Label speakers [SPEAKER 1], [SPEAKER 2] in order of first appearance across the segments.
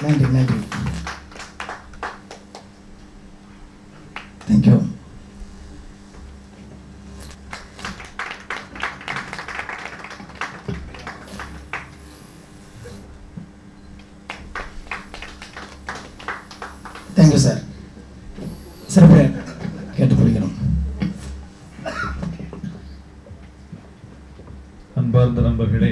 [SPEAKER 1] நன்றி நன்றி thank you thank you sir சிறப்பு கேட்டு பிடிக்கணும்
[SPEAKER 2] அன்பார்ந்த நண்பர்களே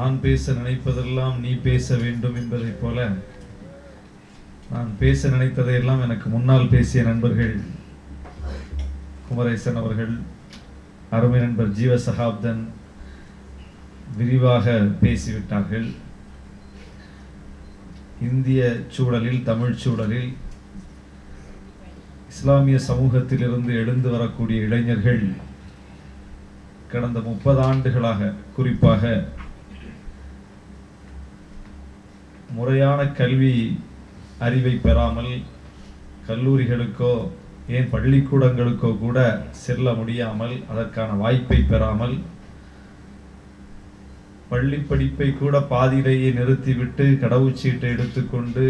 [SPEAKER 2] நான் பேச நினைப்பதெல்லாம் நீ பேச வேண்டும் என்பதைப் போல நான் பேச நினைத்ததையெல்லாம் எனக்கு முன்னால் பேசிய நண்பர்கள் குமரேசன் அவர்கள் அருமை நண்பர் ஜீவ சகாப்தன் விரிவாக பேசிவிட்டார்கள். இந்திய சூழலில் தமிழ் சூழலில் இஸ்லாமிய சமூகத்திலிருந்து எழுந்து வரக்கூடிய இளைஞர்கள் கடந்த முப்பது ஆண்டுகளாக குறிப்பாக முறையான கல்வி அறிவை பெறாமல் கல்லூரிகளுக்கோ ஏன் பள்ளிக்கூடங்களுக்கோ கூட செல்ல முடியாமல் அதற்கான வாய்ப்பை பெறாமல் பள்ளி படிப்பை கூட பாதியிலேயே நிறுத்திவிட்டு கடவுச்சீட்டை எடுத்துக்கொண்டு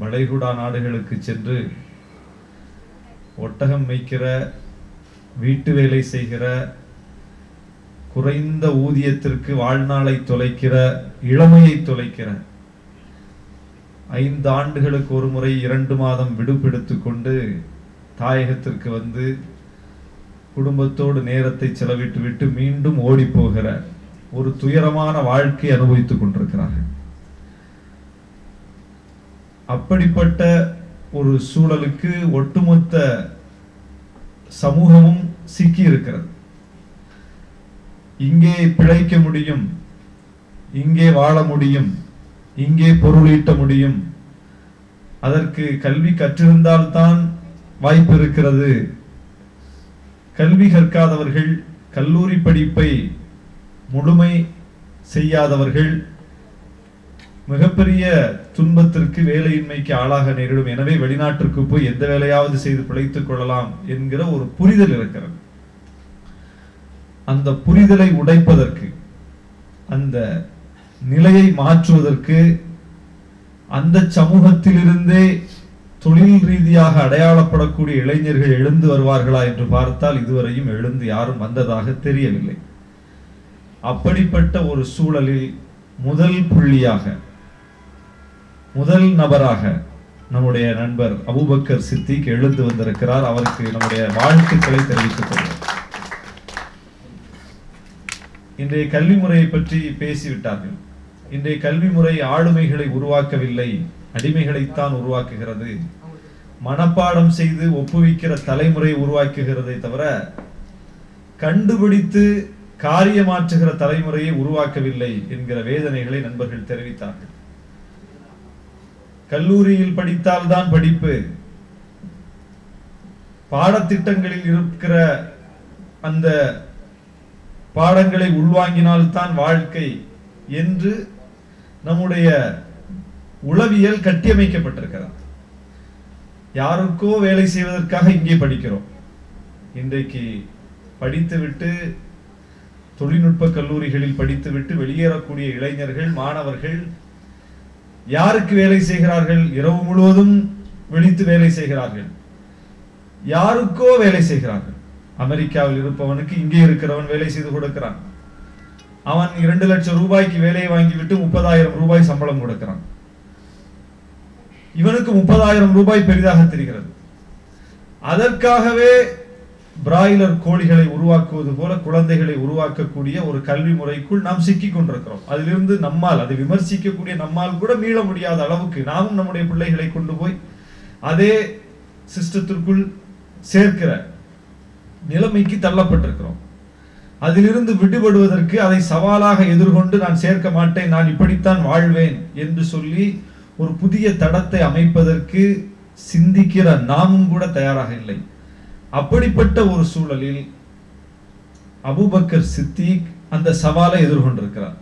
[SPEAKER 2] வளைகுடா நாடுகளுக்கு சென்று ஒட்டகம் வைக்கிற வீட்டு வேலை செய்கிற குறைந்த ஊதியத்திற்கு வாழ்நாளை தொலைக்கிற இளமையை தொலைக்கிற ஐந்து ஆண்டுகளுக்கு ஒரு முறை இரண்டு மாதம் விடுப்பெடுத்து கொண்டு தாயகத்திற்கு வந்து குடும்பத்தோடு நேரத்தை செலவிட்டு விட்டு மீண்டும் ஓடி போகிற ஒரு துயரமான வாழ்க்கை அனுபவித்துக் கொண்டிருக்கிறார்கள். அப்படிப்பட்ட ஒரு சூழலுக்கு ஒட்டுமொத்த சமூகமும் சிக்கி இருக்கிறது இங்கே பிழைக்க முடியும் இங்கே வாழ முடியும் இங்கே பொருளீட்ட முடியும். அதற்கு கல்வி கற்றிருந்தால்தான் வாய்ப்பு இருக்கிறது கல்வி கற்காதவர்கள் கல்லூரி படிப்பை முழுமை செய்யாதவர்கள் மிகப்பெரிய துன்பத்திற்கு வேலையின்மைக்கு ஆளாக நேரிடும். எனவே வெளிநாட்டிற்கு போய் எந்த வேலையாவது செய்து பிழைத்துக் கொள்ளலாம் என்கிற ஒரு புரிதல் இருக்கிறது. அந்த புரிதலை உடைப்பதற்கு அந்த நிலையை மாற்றுவதற்கு அந்த சமூகத்திலிருந்தே தொழில் ரீதியாக அடையாளப்படக்கூடிய இளைஞர்கள் எழுந்து வருவார்களா என்று பார்த்தால் இதுவரையும் எழுந்து யாரும் வந்ததாக தெரியவில்லை. அப்படிப்பட்ட ஒரு சூழலில் முதல் புள்ளியாக முதல் நபராக நம்முடைய நண்பர் அபூபக்கர் சித்திக் எழுந்து வந்திருக்கிறார். அவருக்கு நம்முடைய வாழ்த்துக்களை தெரிவித்துக் கொள்கிறோம் இன்றைய கல்வி முறையை பற்றி பேசிவிட்டார்கள். இன்றைய கல்வி முறை ஆளுமைகளை உருவாக்கவில்லை அடிமைகளைத்தான் உருவாக்குகிறது. மனப்பாடம் செய்து ஒப்புவிக்கிற தலைமுறை உருவாக்குகிறதை தவிர கண்டுபிடித்து காரியமாற்றுகிற தலைமுறையை உருவாக்கவில்லை என்கிற வேதனைகளை நண்பர்கள் தெரிவித்தார்கள். கல்லூரியில் படித்தால்தான் படிப்பு. பாடத்திட்டங்களில் இருக்கிற அந்த பாடங்களை உள்வாங்கினால்தான் வாழ்க்கை என்று நம்முடைய உளவியல் கட்டியமைக்கப்பட்டிருக்கிறது. யாருக்கோ வேலை செய்வதற்காக இங்கே படிக்கிறோம். இன்றைக்கு படித்துவிட்டு தொழில்நுட்ப கல்லூரிகளில் படித்துவிட்டு வெளியேறக்கூடிய இளைஞர்கள் மாணவர்கள் யாருக்கு வேலை செய்கிறார்கள்? இரவு முழுவதும் விழித்து வேலை செய்கிறார்கள். யாருக்கோ வேலை செய்கிறார்கள். அமெரிக்காவில் இருப்பவனுக்கு இங்கே இருக்கிறவன் வேலை செய்து கொடுக்கிறான். அவன் இரண்டு லட்சம் ரூபாய்க்கு வேலையை வாங்கிவிட்டு முப்பதாயிரம் ரூபாய் சம்பளம் கொடுக்கிறான். இவனுக்கு முப்பதாயிரம் ரூபாய் பெரிதாக தெரிகிறது. அதற்காகவே பிராய்லர் கோழிகளை உருவாக்குவது போல குழந்தைகளை உருவாக்கக்கூடிய ஒரு கல்வி முறைக்குள் நாம் சிக்கிக் கொண்டிருக்கிறோம். அதிலிருந்து நம்மால் அதை விமர்சிக்கக்கூடிய நம்மால் கூட மீள முடியாத அளவுக்கு நாமும் நம்முடைய பிள்ளைகளை கொண்டு போய் அதே சிஸ்டத்திற்குள் சேர்க்கிற நிலைமைக்கு தள்ளப்பட்டிருக்கிறோம். அதிலிருந்து விடுபடுவதற்கு அதை சவாலாக எதிர்கொண்டு நான் சேர்க்க மாட்டேன் நான் இப்படித்தான் வாழ்வேன் என்று சொல்லி ஒரு புதிய தடத்தை அமைப்பதற்கு சிந்திக்கிற நாமும் கூட தயாராக இல்லை. அப்படிப்பட்ட ஒரு சூழலில் அபூபக்கர் சித்திக் அந்த சவாலை எதிர்கொண்டிருக்கிறார்.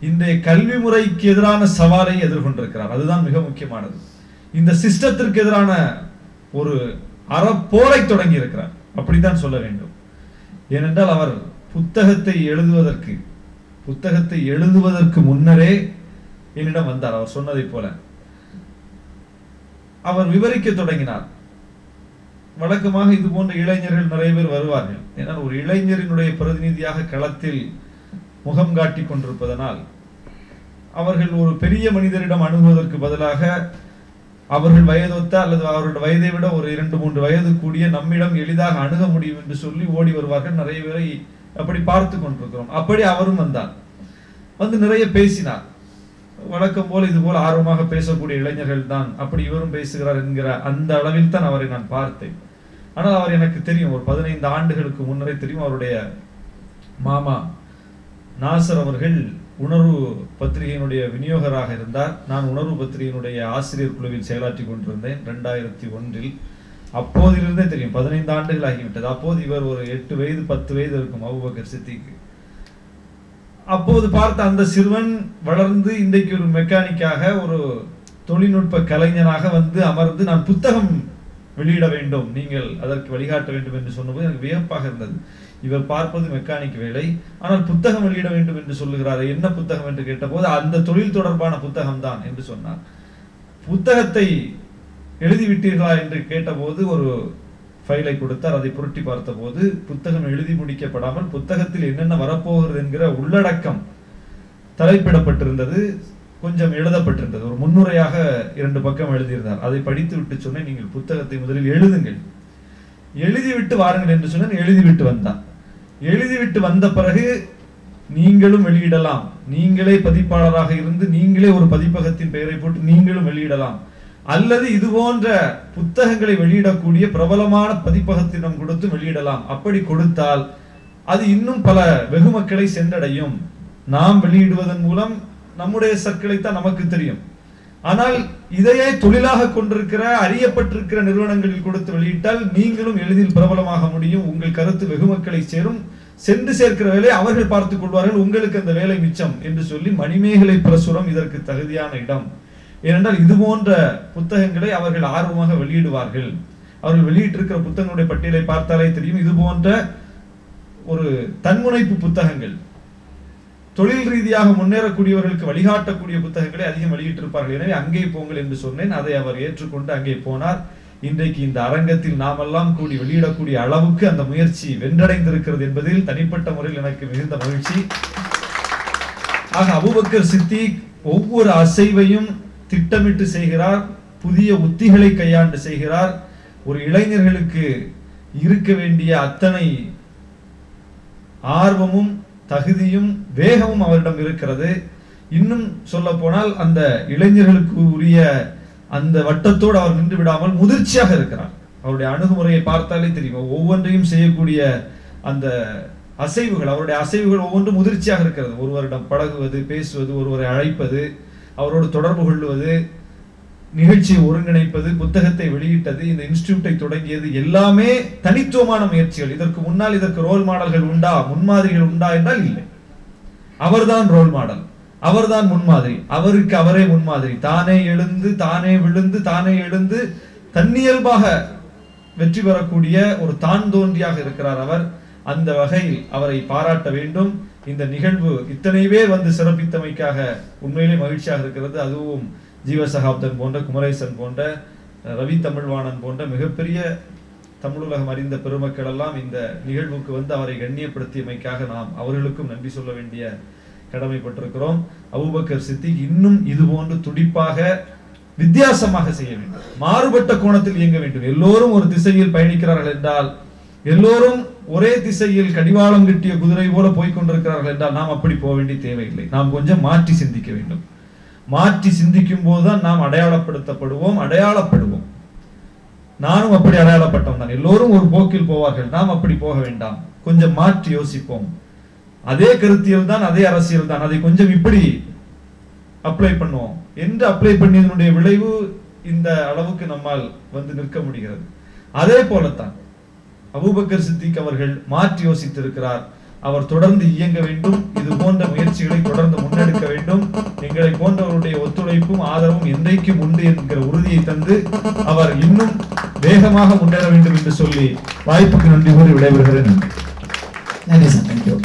[SPEAKER 2] இன்றைய கல்வி முறைக்கு எதிரான சவாலை எதிர்கொண்டிருக்கிறார். அதுதான் மிக முக்கியமானது. இந்த சிஸ்டத்திற்கு எதிரான ஒரு அறப்போரை தொடங்கி இருக்கிறார் அப்படித்தான் சொல்ல வேண்டும். ஏனென்றால் அவர் புத்தகத்தை எழுதுவதற்கு புத்தகத்தை எழுதுவதற்கு முன்னரே என்னிடம் வந்தார். அவர் சொன்னதை போல. அவர் விவரிக்க தொடங்கினார். வழக்கமாக இது போன்ற இளைஞர்கள் நிறைய பேர் வருவார்கள். ஏன்னால் ஒரு இளைஞரினுடைய பிரதிநிதியாக களத்தில் முகம் காட்டிக் கொண்டிருப்பதனால் அவர்கள் ஒரு பெரிய மனிதரிடம் அணுகுவதற்கு பதிலாக அவர்கள் வயதொத்த அல்லது அவருடைய வயதை விட ஒரு இரண்டு மூன்று வயது கூடிய நம்மிடம் எளிதாக அணுக முடியும் என்று சொல்லி ஓடி வருவார்கள். நிறைய பேரை அப்படி பார்த்து கொண்டிருக்கிறோம். அப்படி அவரும் வந்தார். வந்து நிறைய பேசினார். வழக்கம் போல இது போல ஆர்வமாக பேசக்கூடிய இளைஞர்கள் தான் அப்படி இவரும் பேசுகிறார் என்கிற அந்த அளவில் தான் அவரை நான் பார்த்தேன். ஆனால் அவர் எனக்கு தெரியும் ஒரு பதினைந்து ஆண்டுகளுக்கு முன்னரே தெரியும் அவருடைய மாமா நாசர் அவர்கள் உணர்வு பத்திரிகையினுடைய விநியோகராக இருந்தார். நான் உணர்வு பத்திரிகையினுடைய ஆசிரியர் குழுவில் செயலாற்றி கொண்டிருந்தேன். ரெண்டாயிரத்தி ஒன்றில். அப்போதிலிருந்தே தெரியும் பதினைந்து ஆண்டுகள் ஆகிவிட்டது. அப்போது இவர் ஒரு எட்டு வயது பத்து வயது இருக்கும் அபுபக்கர் சித்திக்கு. அப்போது பார்த்த அந்த சிறுவன் வளர்ந்து இன்றைக்கு ஒரு மெக்கானிக்காக ஒரு தொழில்நுட்ப கலைஞனாக வந்து அமர்ந்து நான் புத்தகம் வெளியிட வேண்டும். நீங்கள் அதற்கு வழிகாட்ட வேண்டும் என்று சொன்னபோது எனக்கு வியப்பாக இருந்தது. இவர் பார்ப்பது மெக்கானிக் வேலை. ஆனால் புத்தகம் வெளியிட வேண்டும் என்று சொல்லுகிறார் என்ன புத்தகம் என்று கேட்டபோது அந்த தொழில் தொடர்பான புத்தகம் தான் என்று சொன்னார். புத்தகத்தை எழுதிவிட்டீர்களா என்று கேட்டபோது ஒரு ஃபைலை கொடுத்தார். அதை புரட்டி பார்த்தபோது புத்தகம் எழுதி முடிக்கப்படாமல் புத்தகத்தில் என்னென்ன வரப்போகிறது என்கிற உள்ளடக்கம் தலைப்பிடப்பட்டிருந்தது. கொஞ்சம் எழுதப்பட்டிருந்தது. ஒரு முன்னுரையாக இரண்டு பக்கம் எழுதியிருந்தார். அதை படித்து விட்டு சொன்னேன் நீங்கள் புத்தகத்தை முதலில் எழுதுங்கள். எழுதிவிட்டு வாருங்கள் என்று சொன்னேன் எழுதிவிட்டு வந்தான். எழுதிவிட்டு வந்த பிறகு நீங்களும் வெளியிடலாம். நீங்களே பதிப்பாளராக இருந்து நீங்களே ஒரு பதிப்பகத்தின் பெயரை போட்டு நீங்களும் வெளியிடலாம். அல்லது இது போன்ற புத்தகங்களை வெளியிடக்கூடிய பிரபலமான பதிப்பகத்திடம் கொடுத்து வெளியிடலாம். அப்படி கொடுத்தால் அது இன்னும் பல வெகுமக்களை சென்றடையும். நாம் வெளியிடுவதன் மூலம் நம்முடைய சர்க்கிளை தான் நமக்கு தெரியும். ஆனால் இதையே தொழிலாக கொண்டிருக்கிற அறியப்பட்டிருக்கிற நிறுவனங்களில் கொடுத்து வெளியிட்டால் நீங்களும் எளிதில் பிரபலமாக முடியும். உங்கள் கருத்து வெகுமக்களை சேரும். சென்று சேர்க்கிற வேலையை அவர்கள் பார்த்துக் கொள்வார்கள். உங்களுக்கு அந்த வேலை மிச்சம் என்று சொல்லி மணிமேகலை பிரசுரம் இதற்கு தகுதியான இடம். ஏனென்றால் இது போன்ற புத்தகங்களை அவர்கள் ஆர்வமாக வெளியிடுவார்கள். அவர்கள் வெளியிட்டிருக்கிற புத்தகங்களுடைய பட்டியலை பார்த்தாலே தெரியும். இது போன்ற ஒரு தன்முனைப்பு புத்தகங்கள். தொழில் ரீதியாக முன்னேறக்கூடியவர்களுக்கு வழிகாட்டக்கூடிய புத்தகங்களை அதிகம் வெளியிட்டிருப்பார்கள். எனவே அங்கே போங்கள் என்று சொன்னேன். அதை அவர் ஏற்றுக்கொண்டு அங்கே போனார். இன்றைக்கு இந்த அரங்கத்தில் நாமெல்லாம் கூடி வெளியிடக்கூடிய அளவுக்கு அந்த முயற்சி வென்றடைந்திருக்கிறது என்பதில் தனிப்பட்ட முறையில் எனக்கு மிகுந்த மகிழ்ச்சி. ஆக அபுபக்கர் சித்திக் ஒவ்வொரு அசைவையும் திட்டமிட்டு செய்கிறார். புதிய உத்திகளை கையாண்டு செய்கிறார். ஒரு இளைஞர்களுக்கு இருக்க வேண்டிய அத்தனை ஆர்வமும் தகுதியும் வேகமும் அவரிடம் இருக்கிறது. இன்னும் சொல்ல போனால் அந்த இளைஞர்களுக்கு உரிய அந்த வட்டத்தோடு அவர் நின்று விடாமல் முதிர்ச்சியாக இருக்கிறார். அவருடைய அணுகுமுறையை பார்த்தாலே தெரியும். ஒவ்வொன்றையும் செய்யக்கூடிய அந்த அசைவுகள் அவருடைய அசைவுகள் ஒவ்வொன்றும் முதிர்ச்சியாக இருக்கிறது. ஒருவரிடம் பழகுவது பேசுவது ஒருவரை அழைப்பது அவரோடு தொடர்பு கொள்வது நிகழ்ச்சியை ஒருங்கிணைப்பது புத்தகத்தை வெளியிட்டது இந்த இன்ஸ்டியூட்டை தொடங்கியது எல்லாமே தனித்துவமான முயற்சிகள். இதற்கு முன்னால் இதற்கு ரோல் மாடல்கள் உண்டா? முன்மாதிரிகள் உண்டா? என்றால் இல்லை. அவர்தான் ரோல் மாடல் அவர்தான் முன்மாதிரி. அவருக்கு அவரே முன்மாதிரி. தானே எழுந்து தானே விழுந்து தானே எழுந்து தன்னியல்பாக வெற்றி பெறக்கூடிய ஒரு தான் தோன்றியாக இருக்கிறார் அவர். அந்த வகையில் அவரை பாராட்ட வேண்டும். இந்த நிகழ்வு இத்தனை பேர் வந்து சிறப்பித்தமைக்காக உண்மையிலே மகிழ்ச்சியாக இருக்கிறது. அதுவும் ஜீவசகாப்தன் போன்ற குமரேசன் போன்ற ரவி தமிழ்வாணன் போன்ற மிகப்பெரிய தமிழுலகம் அறிந்த பெருமக்கள் எல்லாம் இந்த நிகழ்வுக்கு வந்து அவரை கண்ணியப்படுத்தியமைக்காக நாம் அவர்களுக்கும் நன்றி சொல்ல வேண்டிய கடமைப்பட்டிருக்கிறோம். அபுபக்கர் சித்திக் இன்னும் இது போன்று துடிப்பாக வித்தியாசமாக செய்ய வேண்டும். மாறுபட்ட கோணத்தில் இயங்க வேண்டும். எல்லோரும் ஒரு திசையில் பயணிக்கிறார்கள் என்றால் எல்லோரும் ஒரே திசையில் கடிவாளம் கிட்டிய குதிரை போல போய்கொண்டிருக்கிறார்கள் என்றால் நாம் அப்படி போக வேண்டிய தேவையில்லை. நாம் கொஞ்சம் மாற்றி சிந்திக்க வேண்டும். மாற்றி சிந்திக்கும் போதுதான் நாம் அடையாளப்படுத்தப்படுவோம் அடையாளப்படுவோம். நானும் அப்படி அடையாளப்பட்டோம் தான். எல்லோரும் ஒரு போக்கில் போவார்கள். நாம் அப்படி போக வேண்டாம். கொஞ்சம் மாற்றி யோசிப்போம். அதே கருத்தியல் தான் அதே அரசியல் தான். அதை கொஞ்சம் இப்படி அப்ளை பண்ணுவோம். என்று அப்ளை பண்ணியதனுடைய விளைவு இந்த அளவுக்கு நம்மால் வந்து நிற்க முடிகிறது. அதே போலத்தான். அபுபக்கர் சித்திக் அவர்கள் மாற்றி யோசித்திருக்கிறார். அவர் தொடர்ந்து இயங்க வேண்டும் இது போன்ற முயற்சிகளை தொடர்ந்து முன்னெடுக்க வேண்டும். எங்களை போன்றவருடைய ஒத்துழைப்பும் ஆதரவும் என்றைக்கும் உண்டு என்கிற உறுதியை தந்து அவர் இன்னும் வேகமாக முன்னேற வேண்டும் என்று சொல்லி வாய்ப்புக்கு நன்றி கூறி விடைபெறுகிறேன்.
[SPEAKER 1] நன்றி சார். தேங்க்யூ